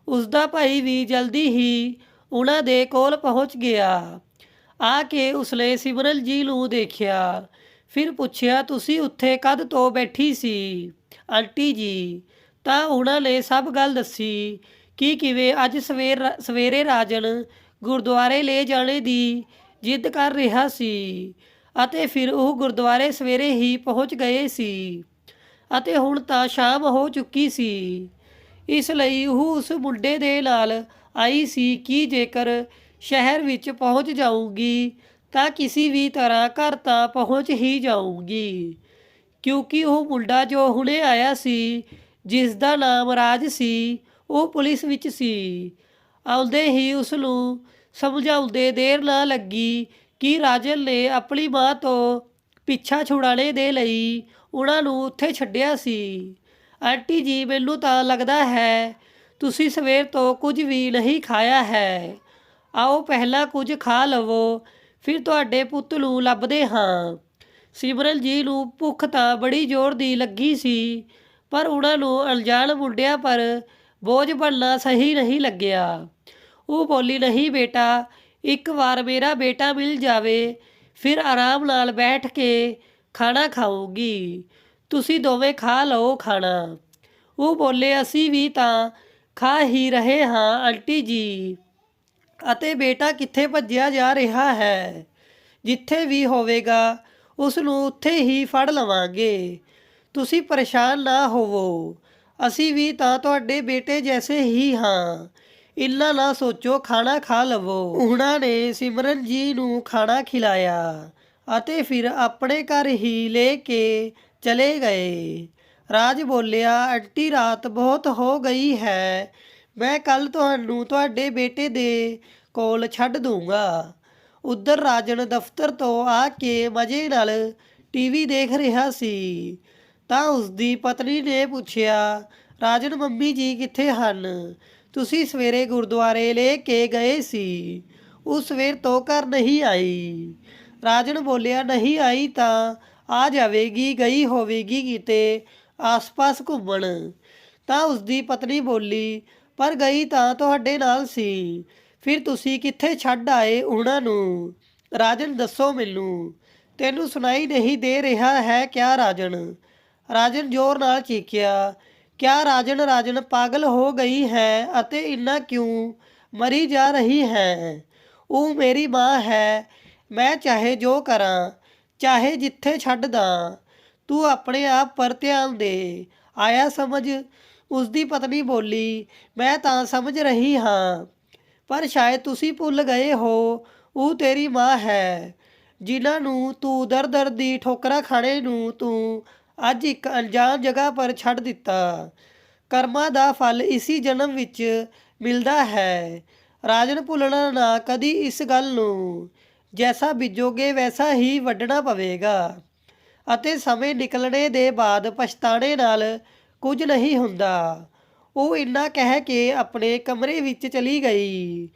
ਉਸਦਾ ਭਾਈ ਵੀ ਜਲਦੀ ਹੀ ਉਹਨਾਂ ਦੇ ਕੋਲ ਪਹੁੰਚ ਗਿਆ। ਆ ਕੇ ਉਸਨੇ ਸਿਮਰਨ ਜੀ ਨੂੰ ਦੇਖਿਆ। ਫਿਰ ਪੁੱਛਿਆ, ਤੁਸੀਂ ਉੱਥੇ ਕਦ ਤੋਂ ਬੈਠੀ ਸੀ? ਆਂਟੀ ਜੀ ਤਾਂ ਉਹਨਾਂ ਨੇ ਸਭ ਗੱਲ ਦੱਸੀ। ਕਿ ਕਿਵੇਂ ਅੱਜ ਸਵੇਰ ਸਵੇਰੇ ਰਾਜਨ ਗੁਰਦੁਆਰੇ ਲੈ ਜਾਣੇ ਦੀ ਜਿੱਦ ਕਰ ਰਿਹਾ ਸੀ ਅਤੇ ਫਿਰ ਉਹ ਗੁਰਦੁਆਰੇ ਸਵੇਰੇ ਹੀ ਪਹੁੰਚ ਗਏ ਸੀ ਅਤੇ ਹੁਣ ਤਾਂ ਸ਼ਾਮ ਹੋ ਚੁੱਕੀ ਸੀ। ਇਸ ਲਈ ਉਹ ਉਸ ਮੁੰਡੇ ਦੇ ਨਾਲ ਆਈ ਸੀ ਕਿ ਜੇਕਰ ਸ਼ਹਿਰ ਵਿੱਚ ਪਹੁੰਚ ਜਾਊਗੀ ਤਾਂ ਕਿਸੇ ਵੀ ਤਰ੍ਹਾਂ ਘਰ ਤਾਂ ਪਹੁੰਚ ਹੀ ਜਾਊਗੀ। ਕਿਉਂਕਿ ਉਹ ਮੁੰਡਾ ਜੋ ਹੁਣੇ ਆਇਆ ਸੀ ਜਿਸ ਦਾ ਨਾਮ ਰਾਜ ਸੀ, ਉਹ ਪੁਲਿਸ ਵਿੱਚ ਸੀ। ਆਉਂਦੇ ਹੀ ਉਸ ਨੂੰ ਸਮਝਾਉਂਦੇ ਦੇਰ ਨਾ ਲੱਗੀ ਕਿ ਰਾਜਨ ਨੇ ਆਪਣੀ ਮਾਂ ਤੋਂ ਪਿੱਛਾ ਛੁਡਾਣੇ ਦੇ ਲਈ ਉਹਨਾਂ ਨੂੰ ਉੱਥੇ ਛੱਡਿਆ ਸੀ। ਆਂਟੀ ਜੀ, ਮੈਨੂੰ ਤਾਂ ਲੱਗਦਾ ਹੈ ਤੁਸੀਂ ਸਵੇਰ ਤੋਂ ਕੁਝ ਵੀ ਨਹੀਂ ਖਾਇਆ ਹੈ। ਆਓ ਪਹਿਲਾਂ ਕੁਝ ਖਾ ਲਵੋ, ਫਿਰ ਤੁਹਾਡੇ ਪੁੱਤ ਨੂੰ ਲੱਭਦੇ ਹਾਂ। ਸਿਮਰਨ ਜੀ ਨੂੰ ਭੁੱਖ ਤਾਂ ਬੜੀ ਜ਼ੋਰ ਦੀ ਲੱਗੀ ਸੀ ਪਰ ਉਹਨਾਂ ਨੂੰ ਅਣਜਾਣ ਮੁੰਡਿਆਂ ਪਰ ਬੋਝ ਬਣਨਾ ਸਹੀ ਨਹੀਂ ਲੱਗਿਆ। ਉਹ ਬੋਲੀ, ਨਹੀਂ ਬੇਟਾ, ਇੱਕ ਵਾਰ ਮੇਰਾ ਬੇਟਾ ਮਿਲ ਜਾਵੇ, ਫਿਰ ਆਰਾਮ ਨਾਲ ਬੈਠ ਕੇ ਖਾਣਾ ਖਾਊਗੀ। ਤੁਸੀਂ ਦੋਵੇਂ ਖਾ ਲਓ ਖਾਣਾ। ਉਹ ਬੋਲੇ, ਅਸੀਂ ਵੀ ਤਾਂ ਖਾ ਹੀ ਰਹੇ ਹਾਂ, ਆਂਟੀ ਜੀ। ਅਤੇ ਬੇਟਾ ਕਿੱਥੇ ਭੱਜਿਆ ਜਾ ਰਿਹਾ ਹੈ? ਜਿੱਥੇ ਵੀ ਹੋਵੇਗਾ ਉਸ ਨੂੰ ਉੱਥੇ ਹੀ ਫੜ ਲਵਾਂਗੇ। ਤੁਸੀਂ ਪਰੇਸ਼ਾਨ ਨਾ ਹੋਵੋ। ਅਸੀਂ ਵੀ ਤਾਂ ਤੁਹਾਡੇ ਬੇਟੇ ਜੈਸੇ ਹੀ ਹਾਂ। ਇੰਨਾ ਨਾ ਸੋਚੋ, ਖਾਣਾ ਖਾ ਲਵੋ। ਉਹਨਾਂ ਨੇ ਸਿਮਰਨ ਜੀ ਨੂੰ ਖਾਣਾ ਖਿਲਾਇਆ ਅਤੇ ਫਿਰ ਆਪਣੇ ਘਰ ਹੀ ਲੈ ਕੇ ਚਲੇ ਗਏ। ਰਾਜ ਬੋਲਿਆ, ਆਂਟੀ, ਰਾਤ ਬਹੁਤ ਹੋ ਗਈ ਹੈ। ਮੈਂ ਕੱਲ ਤੁਹਾਨੂੰ ਤੁਹਾਡੇ ਬੇਟੇ ਦੇ ਕੋਲ ਛੱਡ ਦੂੰਗਾ। ਉਧਰ ਰਾਜਨ ਦਫ਼ਤਰ ਤੋਂ ਆ ਕੇ ਮਜ਼ੇ ਨਾਲ ਟੀਵੀ ਦੇਖ ਰਿਹਾ ਸੀ। ਤਾਂ ਉਸਦੀ ਪਤਨੀ ਨੇ ਪੁੱਛਿਆ, ਰਾਜਨ ਮੰਮੀ ਜੀ ਕਿੱਥੇ ਹਨ? ਤੁਸੀਂ ਸਵੇਰੇ ਗੁਰਦੁਆਰੇ ਲੈ ਕੇ ਗਏ ਸੀ। ਉਹ ਸਵੇਰ ਤੋਂ ਘਰ ਨਹੀਂ ਆਈ। ਰਾਜਨ ਬੋਲਿਆ, ਨਹੀਂ ਆਈ ਤਾਂ ਆ ਜਾਵੇਗੀ, ਗਈ ਹੋਵੇਗੀ ਕਿਤੇ ਆਸ-ਪਾਸ ਘੁੰਮਣ। ਤਾਂ ਉਸਦੀ ਪਤਨੀ ਬੋਲੀ, ਪਰ ਗਈ ਤਾਂ ਤੁਹਾਡੇ ਨਾਲ ਸੀ। ਫਿਰ ਤੁਸੀਂ ਕਿੱਥੇ ਛੱਡ ਆਏ ਉਹਨਾਂ ਨੂੰ? ਰਾਜਨ ਦੱਸੋ ਮੈਨੂੰ। ਤੈਨੂੰ ਸੁਣਾਈ ਨਹੀਂ ਦੇ ਰਿਹਾ ਹੈ ਕਿਆ, ਰਾਜਨ? ਰਾਜਨ ਜ਼ੋਰ ਨਾਲ ਚੀਕਿਆ ਕਿਆ ਰਾਜਨ ਰਾਜਨ ਪਾਗਲ ਹੋ ਗਈ ਹੈ ਅਤੇ ਇੰਨਾ ਕਿਉਂ ਮਰੀ ਜਾ ਰਹੀ ਹੈ? ਉਹ ਮੇਰੀ ਮਾਂ ਹੈ, ਮੈਂ ਚਾਹੇ ਜੋ ਕਰਾਂ, ਚਾਹੇ ਜਿੱਥੇ ਛੱਡ ਦਾਂ, ਤੂੰ ਆਪਣੇ ਆਪ ਪਰ ਧਿਆਨ ਦੇ। ਆਇਆ ਸਮਝ? ਉਸ ਦੀ ਪਤਨੀ ਬੋਲੀ, ਮੈਂ ਤਾਂ ਸਮਝ ਰਹੀ ਹਾਂ, ਪਰ ਸ਼ਾਇਦ ਤੁਸੀਂ ਭੁੱਲ ਗਏ ਹੋ, ਉਹ ਤੇਰੀ ਮਾਂ ਹੈ, ਜਿਨ੍ਹਾਂ ਨੂੰ ਤੂੰ ਦਰ-ਦਰ ਦੀ ਠੋਕਰਾਂ ਖਾਣੇ ਨੂੰ ਤੂੰ ਅੱਜ ਇੱਕ ਅਣਜਾਣ ਜਗ੍ਹਾ ਪਰ ਛੱਡ ਦਿੱਤਾ। ਕਰਮਾਂ ਦਾ ਫਲ ਇਸੀ ਜਨਮ ਵਿੱਚ ਮਿਲਦਾ ਹੈ। ਰਾਜਨ ਭੁੱਲਣਾ ਨਾ ਕਦੀ ਇਸ ਗੱਲ ਨੂੰ। ਜੈਸਾ ਬੀਜੋਗੇ ਵੈਸਾ ਹੀ ਵੱਢਣਾ ਪਵੇਗਾ। ਅਤੇ ਸਮੇਂ ਨਿਕਲਣੇ ਦੇ ਬਾਅਦ ਪਛਤਾਣੇ ਨਾਲ ਕੁਝ ਨਹੀਂ ਹੁੰਦਾ। ਉਹ ਇੰਨਾ ਕਹਿ ਕੇ ਆਪਣੇ ਕਮਰੇ ਵਿੱਚ ਚਲੀ ਗਈ।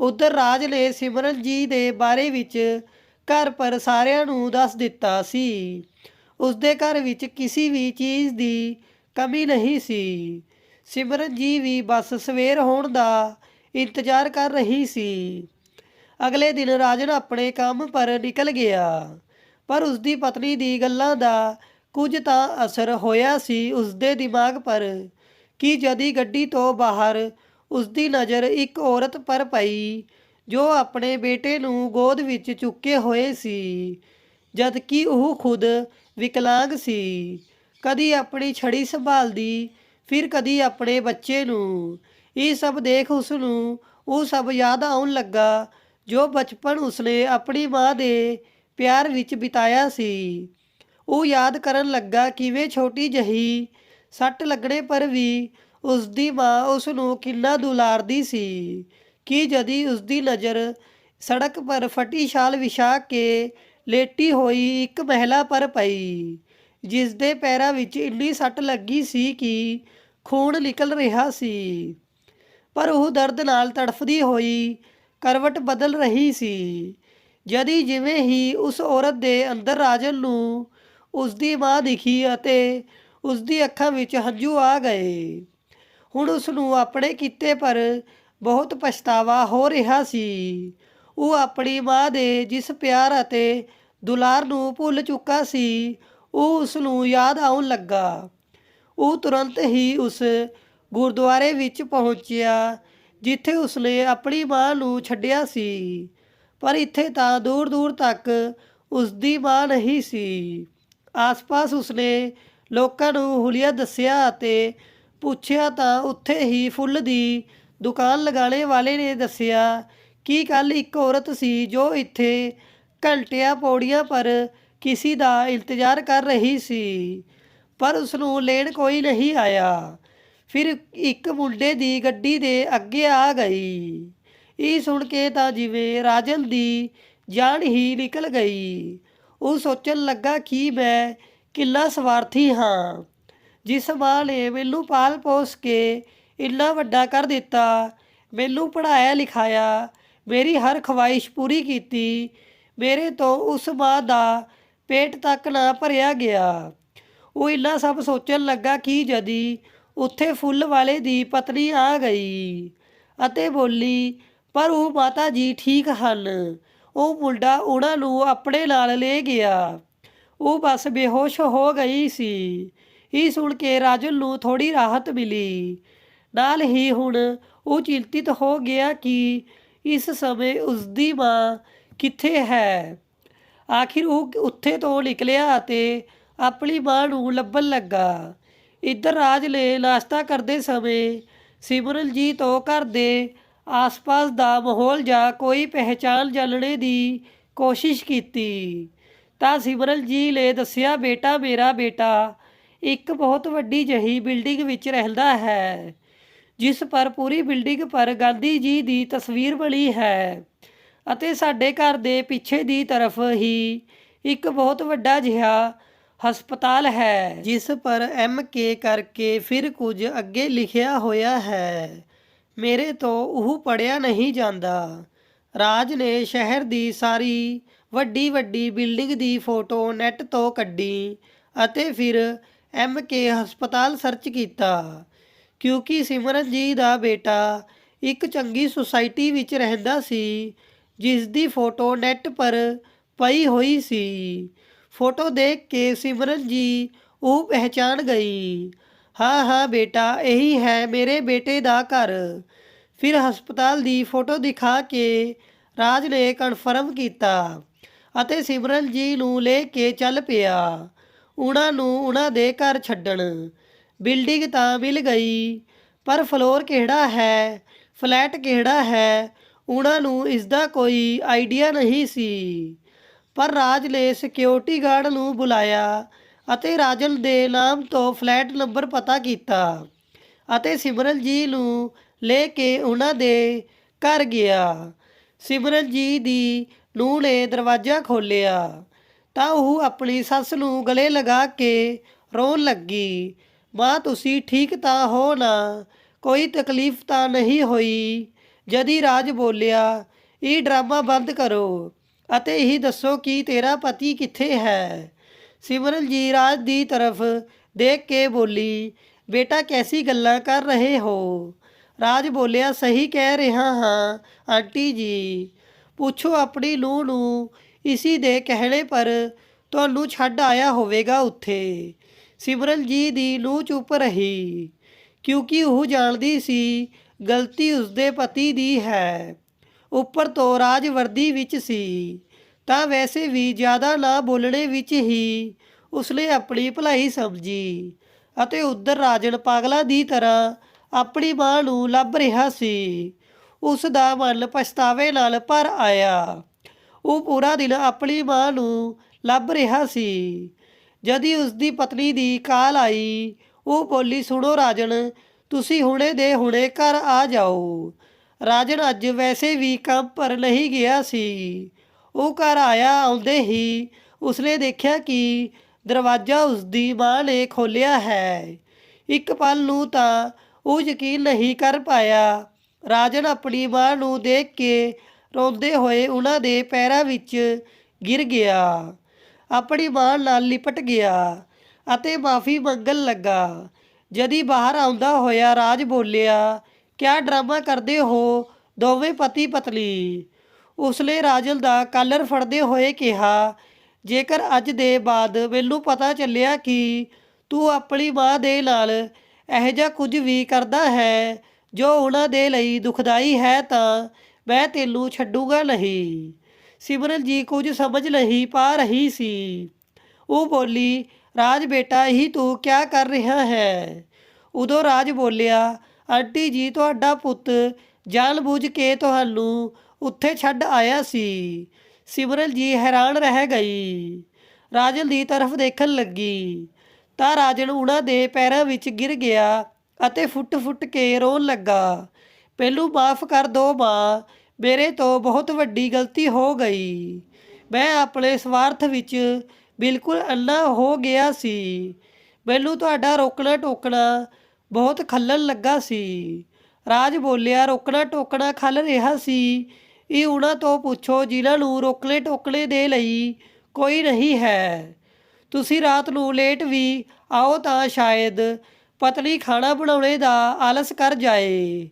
ਉਧਰ ਰਾਜ ਨੇ ਸਿਮਰਨ ਜੀ ਦੇ ਬਾਰੇ ਵਿੱਚ ਘਰ ਪਰ ਸਾਰਿਆਂ ਨੂੰ ਦੱਸ ਦਿੱਤਾ ਸੀ। ਉਸਦੇ ਘਰ ਵਿੱਚ ਕਿਸੇ ਵੀ ਚੀਜ਼ ਦੀ ਕਮੀ ਨਹੀਂ ਸੀ। ਸਿਮਰਨ ਜੀ ਵੀ ਬਸ ਸਵੇਰ ਹੋਣ ਦਾ ਇੰਤਜ਼ਾਰ ਕਰ ਰਹੀ ਸੀ। ਅਗਲੇ ਦਿਨ ਰਾਜਨ ਆਪਣੇ ਕੰਮ ਪਰ ਨਿਕਲ ਗਿਆ, ਪਰ ਉਸਦੀ ਪਤਨੀ ਦੀ ਗੱਲਾਂ ਦਾ ਕੁਝ ਤਾਂ ਅਸਰ ਹੋਇਆ ਸੀ ਉਸਦੇ ਦਿਮਾਗ ਪਰ, ਕਿ ਜਦੀ ਗੱਡੀ ਤੋਂ ਬਾਹਰ ਉਸਦੀ ਨਜ਼ਰ ਇੱਕ ਔਰਤ ਪਰ ਪਈ, ਜੋ ਆਪਣੇ ਬੇਟੇ ਨੂੰ ਗੋਦ ਵਿੱਚ ਚੁੱਕੇ ਹੋਏ ਸੀ ਜਦ ਕਿ ਉਹ ਖੁਦ ਵਿਕਲਾਂਗ ਸੀ। ਕਦੀ ਆਪਣੀ ਛੜੀ ਸੰਭਾਲਦੀ, ਫਿਰ ਕਦੀ ਆਪਣੇ ਬੱਚੇ ਨੂੰ। ਇਹ ਸਭ ਦੇਖ ਉਸ ਨੂੰ ਉਹ ਸਭ ਯਾਦ ਆਉਣ ਲੱਗਾ, ਜੋ ਬਚਪਨ ਉਸਨੇ ਆਪਣੀ ਮਾਂ ਦੇ ਪਿਆਰ ਵਿੱਚ ਬਿਤਾਇਆ ਸੀ। ਉਹ ਯਾਦ ਕਰਨ ਲੱਗਾ ਕਿਵੇਂ ਛੋਟੀ ਜਹੀ ਸੱਟ ਲੱਗਣੇ ਪਰ ਵੀ ਉਸ ਦੀ ਮਾਂ ਉਸ ਨੂੰ ਕਿੰਨਾ ਦੁਲਾਰਦੀ ਸੀ। ਕਿ ਜਦੀ ਉਸ ਦੀ ਨਜ਼ਰ ਸੜਕ ਪਰ ਫਟੀ ਛਾਲ ਵਿਛਾ ਕੇ ਲੇਟੀ ਹੋਈ ਇੱਕ ਮਹਿਲਾ ਪਰ ਪਈ ਜਿਸ ਦੇ ਪੈਰਾਂ ਵਿੱਚ ਇੰਨੀ ਸੱਟ ਲੱਗੀ ਸੀ ਕਿ ਖੂਨ ਨਿਕਲ ਰਿਹਾ ਸੀ। ਪਰ ਉਹ ਦਰਦ ਨਾਲ ਤੜਫਦੀ ਹੋਈ ਕਰਵਟ ਬਦਲ ਰਹੀ ਸੀ। ਜਦੀ ਜਿਵੇਂ ਹੀ ਉਸ ਔਰਤ ਦੇ ਅੰਦਰ ਰਾਜਨ ਨੂੰ ਉਸ ਦੀ ਮਾਂ ਦਿਖੀ ਅਤੇ ਉਸ ਦੀ ਅੱਖਾਂ ਵਿੱਚ ਹੰਝੂ ਆ ਗਏ, ਹੁਣ ਉਸ ਨੂੰ ਆਪਣੇ ਕੀਤੇ ਪਰ ਬਹੁਤ ਪਛਤਾਵਾ ਹੋ ਰਿਹਾ ਸੀ। ਉਹ ਆਪਣੀ ਮਾਂ ਦੇ ਜਿਸ ਪਿਆਰ ਅਤੇ ਦੁਲਾਰ ਨੂੰ ਭੁੱਲ ਚੁੱਕਾ ਸੀ, ਉਹ ਉਸ ਨੂੰ ਯਾਦ ਆਉਣ ਲੱਗਾ। ਉਹ ਤੁਰੰਤ ਹੀ ਉਸ ਗੁਰਦੁਆਰੇ ਵਿੱਚ ਪਹੁੰਚਿਆ, ਜਿੱਥੇ ਉਸਨੇ ਆਪਣੀ ਮਾਂ ਨੂੰ ਛੱਡਿਆ ਸੀ। ਪਰ ਇੱਥੇ ਤਾਂ ਦੂਰ-ਦੂਰ ਤੱਕ ਉਸਦੀ ਮਾਂ ਨਹੀਂ ਸੀ। ਆਸ-ਪਾਸ ਉਸਨੇ ਲੋਕਾਂ ਨੂੰ ਹੁਲੀਆ ਦੱਸਿਆ ਅਤੇ ਪੁੱਛਿਆ ਤਾਂ ਉੱਥੇ ਹੀ ਫੁੱਲ ਦੀ ਦੁਕਾਨ ਲਗਾਉਣੇ ਵਾਲੇ ਨੇ ਦੱਸਿਆ ਕੀ ਕੱਲ ਇੱਕ ਔਰਤ ਸੀ ਜੋ ਇੱਥੇ ਘੰਟਿਆਂ ਪੌੜੀਆਂ ਪਰ ਕਿਸੇ ਦਾ ਇੰਤਜ਼ਾਰ ਕਰ ਰਹੀ ਸੀ, ਪਰ ਉਸ ਨੂੰ ਲੈਣ ਕੋਈ ਨਹੀਂ ਆਇਆ। ਫਿਰ ਇੱਕ ਮੁੰਡੇ ਦੀ ਗੱਡੀ ਦੇ ਅੱਗੇ ਆ ਗਈ। ਇਹ ਸੁਣ ਕੇ ਤਾਂ ਜਿਵੇਂ ਰਾਜਨ ਦੀ ਜਾਨ ਹੀ ਨਿਕਲ ਗਈ। ਉਹ ਸੋਚਣ ਲੱਗਾ ਕਿ ਮੈਂ ਕਿੰਨਾ ਸਵਾਰਥੀ ਹਾਂ, ਜਿਸ ਮਾਂ ਨੇ ਮੈਨੂੰ ਪਾਲ ਪੋਸ ਕੇ ਇੰਨਾ ਵੱਡਾ ਕਰ ਦਿੱਤਾ, ਮੈਨੂੰ ਪੜਾਇਆ ਲਿਖਾਇਆ ਮੇਰੀ ਹਰ ਖਵਾਇਸ਼ ਪੂਰੀ ਕੀਤੀ, ਮੇਰੇ ਤੋਂ ਉਸ ਮਾਂ ਦਾ ਪੇਟ ਤੱਕ ਨਾ ਭਰਿਆ ਗਿਆ। ਉਹ ਇੰਨਾ ਸਭ ਸੋਚਣ ਲੱਗਾ ਕਿ ਜਦੀ ਉੱਥੇ ਫੁੱਲ ਵਾਲੇ ਦੀ ਪਤਨੀ ਆ ਗਈ ਅਤੇ ਬੋਲੀ, ਪਰ ਉਹ ਮਾਤਾ ਜੀ ਠੀਕ ਹਨ। ਉਹ ਮੁੰਡਾ ਉਹਨਾਂ ਨੂੰ ਆਪਣੇ ਨਾਲ ਲੈ ਗਿਆ। ਉਹ ਬਸ ਬੇਹੋਸ਼ ਹੋ ਗਈ ਸੀ। ਇਹ ਸੁਣ ਕੇ ਰਾਜਨ ਨੂੰ ਥੋੜੀ ਰਾਹਤ ਮਿਲੀ। ਨਾਲ ਹੀ ਹੁਣ ਉਹ ਚਿੰਤਿਤ ਹੋ ਗਿਆ ਕਿ ਇਸ ਸਮੇਂ ਉਸ ਦੀ ਮਾਂ ਕਿੱਥੇ ਹੈ? ਆਖਿਰ ਉਹ ਉੱਥੇ ਤੋਂ ਨਿਕਲਿਆ ਅਤੇ ਆਪਣੀ ਮਾਂ ਨੂੰ ਲੱਭਣ ਲੱਗਾ। ਇੱਧਰ ਰਾਜ ਨੇ ਨਾਸ਼ਤਾ ਕਰਦੇ ਸਮੇਂ ਸਿਮਰਨ ਜੀ ਤੋਂ ਘਰ ਦੇ ਆਸ-ਪਾਸ ਦਾ ਮਾਹੌਲ ਜਾਂ ਕੋਈ ਪਹਿਚਾਣ ਜਾਣਨੇ ਦੀ ਕੋਸ਼ਿਸ਼ ਕੀਤੀ। ਤਾਂ ਸਿਮਰਨ ਜੀ ਨੇ ਦੱਸਿਆ, ਬੇਟਾ, ਮੇਰਾ ਬੇਟਾ ਇੱਕ ਬਹੁਤ ਵੱਡੀ ਜਹੀ ਬਿਲਡਿੰਗ ਵਿੱਚ ਰਹਿੰਦਾ ਹੈ। ਜਿਸ ਪਰ ਪੂਰੀ ਬਿਲਡਿੰਗ ਪਰ ਗਾਂਧੀ ਜੀ ਦੀ ਤਸਵੀਰ ਬਣੀ ਹੈ ਅਤੇ ਸਾਡੇ ਘਰ ਦੇ ਪਿੱਛੇ ਦੀ ਤਰਫ ਹੀ ਇੱਕ ਬਹੁਤ ਵੱਡਾ ਜਿਹਾ ਹਸਪਤਾਲ ਹੈ, ਜਿਸ ਪਰ ਐਮ ਕੇ ਕਰਕੇ ਫਿਰ ਕੁਝ ਅੱਗੇ ਲਿਖਿਆ ਹੋਇਆ ਹੈ। ਮੇਰੇ ਤੋਂ ਉਹ ਪੜਿਆ ਨਹੀਂ ਜਾਂਦਾ। ਰਾਜ ਨੇ ਸ਼ਹਿਰ ਦੀ ਸਾਰੀ ਵੱਡੀ ਵੱਡੀ ਬਿਲਡਿੰਗ ਦੀ ਫੋਟੋ ਨੈਟ ਤੋਂ ਕੱਢੀ ਅਤੇ ਫਿਰ ਐਮ ਕੇ ਹਸਪਤਾਲ ਸਰਚ ਕੀਤਾ। ਕਿਉਂਕਿ ਸਿਮਰਨ ਜੀ ਦਾ ਬੇਟਾ ਇੱਕ ਚੰਗੀ ਸੁਸਾਇਟੀ ਵਿੱਚ ਰਹਿੰਦਾ ਸੀ ਜਿਸ ਦੀ ਫੋਟੋ ਨੈੱਟ ਪਰ ਪਈ ਹੋਈ ਸੀ। ਫੋਟੋ ਦੇਖ ਕੇ ਸਿਮਰਨ ਜੀ ਉਹ ਪਹਿਚਾਨ ਗਈ। ਹਾਂ ਹਾਂ ਬੇਟਾ, ਇਹੀ ਹੈ ਮੇਰੇ ਬੇਟੇ ਦਾ ਘਰ। ਫਿਰ ਹਸਪਤਾਲ ਦੀ ਫੋਟੋ ਦਿਖਾ ਕੇ ਰਾਜ ਨੇ ਕਨਫਰਮ ਕੀਤਾ ਅਤੇ ਸਿਮਰਨ ਜੀ ਨੂੰ ਲੈ ਕੇ ਚੱਲ ਪਿਆ। ਉਹਨਾਂ ਨੂੰ ਉਹਨਾਂ ਦੇ ਘਰ ਛੱਡਣ। ਬਿਲਡਿੰਗ ਤਾਂ ਮਿਲ ਗਈ, ਪਰ ਫਲੋਰ ਕਿਹੜਾ ਹੈ, ਫਲੈਟ ਕਿਹੜਾ ਹੈ, ਉਹਨਾਂ ਨੂੰ ਇਸ ਦਾ ਕੋਈ ਆਈਡੀਆ ਨਹੀਂ ਸੀ। ਪਰ ਰਾਜ ਨੇ ਸਿਕਿਉਰਿਟੀ ਗਾਰਡ ਨੂੰ ਬੁਲਾਇਆ ਅਤੇ ਰਾਜਨ ਦੇ ਨਾਮ ਤੋਂ ਫਲੈਟ ਨੰਬਰ ਪਤਾ ਕੀਤਾ ਅਤੇ ਸਿਮਰਨ ਜੀ ਨੂੰ ਲੈ ਕੇ ਉਹਨਾਂ ਦੇ ਘਰ ਗਿਆ। ਸਿਮਰਨ ਜੀ ਦੀ ਨੂੰਹ ਨੇ ਦਰਵਾਜ਼ਾ ਖੋਲ੍ਹਿਆ ਤਾਂ ਉਹ ਆਪਣੀ ਸੱਸ ਨੂੰ ਗਲੇ ਲਗਾ ਕੇ ਰੋਣ ਲੱਗੀ। ਮਾਂ, ਤੁਸੀਂ ਠੀਕ ਤਾਂ ਹੋ ਨਾ? ਕੋਈ ਤਕਲੀਫ ਤਾਂ ਨਹੀਂ ਹੋਈ? ਜਦੀ ਰਾਜ ਬੋਲਿਆ, ਇਹ ਡਰਾਮਾ ਬੰਦ ਕਰੋ ਅਤੇ ਇਹ ਦੱਸੋ ਕਿ ਤੇਰਾ ਪਤੀ ਕਿੱਥੇ ਹੈ? ਸਿਮਰਨ ਜੀ ਰਾਜ ਦੀ ਤਰਫ ਦੇਖ ਕੇ ਬੋਲੀ, ਬੇਟਾ ਕੈਸੀ ਗੱਲਾਂ ਕਰ ਰਹੇ ਹੋ? ਰਾਜ ਬੋਲਿਆ, ਸਹੀ ਕਹਿ ਰਿਹਾ ਹਾਂ, ਆਂਟੀ ਜੀ। ਪੁੱਛੋ ਆਪਣੀ ਨੂੰਹ ਨੂੰ, ਇਸੀ ਦੇ ਕਹਿਣੇ ਪਰ ਤੁਹਾਨੂੰ ਛੱਡ ਆਇਆ ਹੋਵੇਗਾ ਉੱਥੇ। ਸਿਮਰਨ ਜੀ ਦੀ ਨੂੰਹ ਚੁੱਪ ਰਹੀ, ਕਿਉਂਕਿ ਉਹ ਜਾਣਦੀ ਸੀ ਗਲਤੀ ਉਸਦੇ ਪਤੀ ਦੀ ਹੈ। ਉੱਪਰ ਤੋਂ ਰਾਜ ਵਰਦੀ ਵਿੱਚ ਸੀ, ਤਾਂ ਵੈਸੇ ਵੀ ਜ਼ਿਆਦਾ ਨਾ ਬੋਲਣੇ ਵਿੱਚ ਹੀ ਉਸਨੇ ਆਪਣੀ ਭਲਾਈ ਸਮਝੀ ਅਤੇ ਉਧਰ ਰਾਜਨ ਪਾਗਲਾ ਦੀ ਤਰ੍ਹਾਂ ਆਪਣੀ ਮਾਂ ਨੂੰ ਲੱਭ ਰਿਹਾ ਸੀ। ਉਸ ਦਾ ਮਨ ਪਛਤਾਵੇ ਨਾਲ ਭਰ ਆਇਆ। ਉਹ ਪੂਰਾ ਦਿਨ ਆਪਣੀ ਮਾਂ ਨੂੰ ਲੱਭ ਰਿਹਾ ਸੀ। ਜਦੀ ਉਸ ਦੀ ਪਤਨੀ ਦੀ ਕਾਲ ਆਈ, ਉਹ ਬੋਲੀ, ਸੁਣੋ ਰਾਜਨ, ਤੁਸੀਂ ਹੁਣੇ ਦੇ ਹੁਣੇ ਘਰ ਆ ਜਾਓ। ਰਾਜਨ ਅੱਜ ਵੈਸੇ ਵੀ ਕੰਮ ਪਰ ਨਹੀਂ ਗਿਆ ਸੀ। ਉਹ ਘਰ ਆਇਆ ਆਉਂਦੇ ਹੀ ਉਸਨੇ ਦੇਖਿਆ ਕਿ ਦਰਵਾਜ਼ਾ ਉਸਦੀ ਮਾਂ ਨੇ ਖੋਲ੍ਹਿਆ ਹੈ। ਇੱਕ ਪਲ ਨੂੰ ਤਾਂ ਉਹ ਯਕੀਨ ਨਹੀਂ ਕਰ ਪਾਇਆ। ਰਾਜਨ ਆਪਣੀ ਮਾਂ ਨੂੰ ਦੇਖ ਕੇ ਰੋਂਦੇ ਹੋਏ ਉਹਨਾਂ ਦੇ ਪੈਰਾਂ ਵਿੱਚ ਗਿਰ ਗਿਆ। ਆਪਣੀ ਮਾਂ ਨਾਲ ਲਿਪਟ ਗਿਆ ਅਤੇ ਮਾਫੀ ਮੰਗਣ ਲੱਗਾ। ਜਦੀ ਬਾਹਰ ਆਉਂਦਾ ਹੋਇਆ ਰਾਜ ਬੋਲਿਆ, ਕਿਆ ਡਰਾਮਾ ਕਰਦੇ ਹੋ ਦੋਵੇਂ ਪਤੀ ਪਤਨੀ ਉਸਨੇ ਰਾਜਲ ਦਾ ਕਾਲਰ ਫੜਦੇ ਹੋਏ ਕਿਹਾ, ਜੇਕਰ ਅੱਜ ਦੇ ਬਾਅਦ ਮੈਨੂੰ ਪਤਾ ਚੱਲਿਆ ਕਿ ਤੂੰ ਆਪਣੀ ਮਾਂ ਦੇ ਨਾਲ ਇਹੋ ਜਿਹਾ ਕੁਝ ਵੀ ਕਰਦਾ ਹੈ, ਜੋ ਉਹਨਾਂ ਦੇ ਲਈ ਦੁਖਦਾਈ ਹੈ ਤਾਂ ਮੈਂ ਤੈਨੂੰ ਛੱਡੂਗਾ ਨਹੀਂ। ਸਿਮਰਨ ਜੀ ਕੁਝ ਸਮਝ ਨਹੀਂ ਪਾ ਰਹੀ ਸੀ। ਉਹ ਬੋਲੀ, ਰਾਜ ਬੇਟਾ ਹੀ ਤੂੰ ਕਿਆ ਕਰ ਰਿਹਾ ਹੈ? ਉਦੋਂ ਰਾਜ ਬੋਲਿਆ, ਆਂਟੀ ਜੀ, ਤੁਹਾਡਾ ਪੁੱਤ ਜਾਣਬੁੱਝ ਕੇ ਤੁਹਾਨੂੰ ਉੱਥੇ ਛੱਡ ਆਇਆ ਸੀ। ਸਿਮਰਨ ਜੀ ਹੈਰਾਨ ਰਹਿ ਗਈ। ਰਾਜਨ ਦੀ ਤਰਫ ਦੇਖਣ ਲੱਗੀ। ਤਾਂ ਰਾਜਨ ਉਹਨਾਂ ਦੇ ਪੈਰਾਂ ਵਿੱਚ ਗਿਰ ਗਿਆ ਅਤੇ ਫੁੱਟ-ਫੁੱਟ ਕੇ ਰੋਣ ਲੱਗਾ। ਪਹਿਲੂ ਮਾਫ ਕਰ ਦੋ ਮਾਂ ਮੇਰੇ ਤੋਂ ਬਹੁਤ ਵੱਡੀ ਗਲਤੀ ਹੋ ਗਈ। ਮੈਂ ਆਪਣੇ ਸਵਾਰਥ ਵਿੱਚ ਬਿਲਕੁਲ ਅੰਨਾ ਹੋ ਗਿਆ ਸੀ। ਮੈਨੂੰ ਤੁਹਾਡਾ ਰੋਕਣਾ ਟੋਕਣਾ ਬਹੁਤ ਖੱਲਣ ਲੱਗਾ ਸੀ। ਰਾਜ ਬੋਲਿਆ, ਰੋਕਣਾ ਟੋਕਣਾ ਖੱਲ ਰਿਹਾ ਸੀ। ਇਹ ਉਹਨਾਂ ਤੋਂ ਪੁੱਛੋ ਜਿਨ੍ਹਾਂ ਨੂੰ ਰੋਕਲੇ ਟੋਕਲੇ ਦੇ ਲਈ ਕੋਈ ਨਹੀਂ ਹੈ। ਤੁਸੀਂ ਰਾਤ ਨੂੰ ਲੇਟ ਵੀ ਆਓ ਤਾਂ ਸ਼ਾਇਦ ਪਤਨੀ ਖਾਣਾ ਬਣਾਉਣੇ ਦਾ ਆਲਸ ਕਰ ਜਾਏ।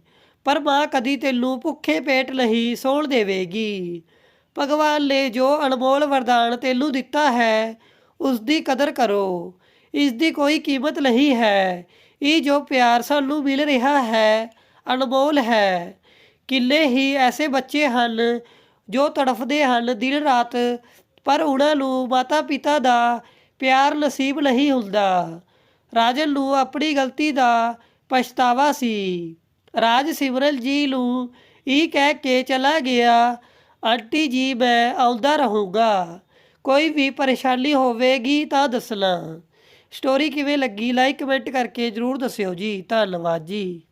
ਪਰ ਮਾਂ ਕਦੀ ਤੈਨੂੰ ਭੁੱਖੇ ਪੇਟ ਨਹੀਂ ਸੌਣ ਦੇਵੇਗੀ। ਭਗਵਾਨ ਨੇ ਜੋ ਅਨਮੋਲ ਵਰਦਾਨ ਤੈਨੂੰ ਦਿੱਤਾ ਹੈ ਉਸ ਦੀ ਕਦਰ ਕਰੋ। ਇਸ ਦੀ ਕੋਈ ਕੀਮਤ ਨਹੀਂ ਹੈ। ਇਹ ਜੋ ਪਿਆਰ ਸਾਨੂੰ ਮਿਲ ਰਿਹਾ ਹੈ, ਅਨਮੋਲ ਹੈ। ਕਿੰਨੇ ਹੀ ਐਸੇ ਬੱਚੇ ਹਨ ਜੋ ਤੜਫਦੇ ਹਨ ਦਿਨ ਰਾਤ, ਪਰ ਉਹਨਾਂ ਨੂੰ ਮਾਤਾ ਪਿਤਾ ਦਾ ਪਿਆਰ ਨਸੀਬ ਨਹੀਂ ਹੁੰਦਾ। ਰਾਜਨ ਨੂੰ ਆਪਣੀ ਗਲਤੀ ਦਾ ਪਛਤਾਵਾ ਸੀ। ਰਾਜ ਸਿਮਰਨ ਜੀ ਨੂੰ ਇਹ ਕਹਿ ਕੇ ਚਲਾ ਗਿਆ, ਆਂਟੀ ਜੀ, ਮੈਂ ਆਉਂਦਾ ਰਹੂੰਗਾ। ਕੋਈ ਵੀ ਪਰੇਸ਼ਾਨੀ ਹੋਵੇਗੀ ਤਾਂ ਦੱਸਣਾ। ਸਟੋਰੀ ਕਿਵੇਂ ਲੱਗੀ? ਲਾਈਕ ਕਮੈਂਟ ਕਰਕੇ ਜਰੂਰ ਦੱਸਿਓ ਜੀ। ਧੰਨਵਾਦ ਜੀ।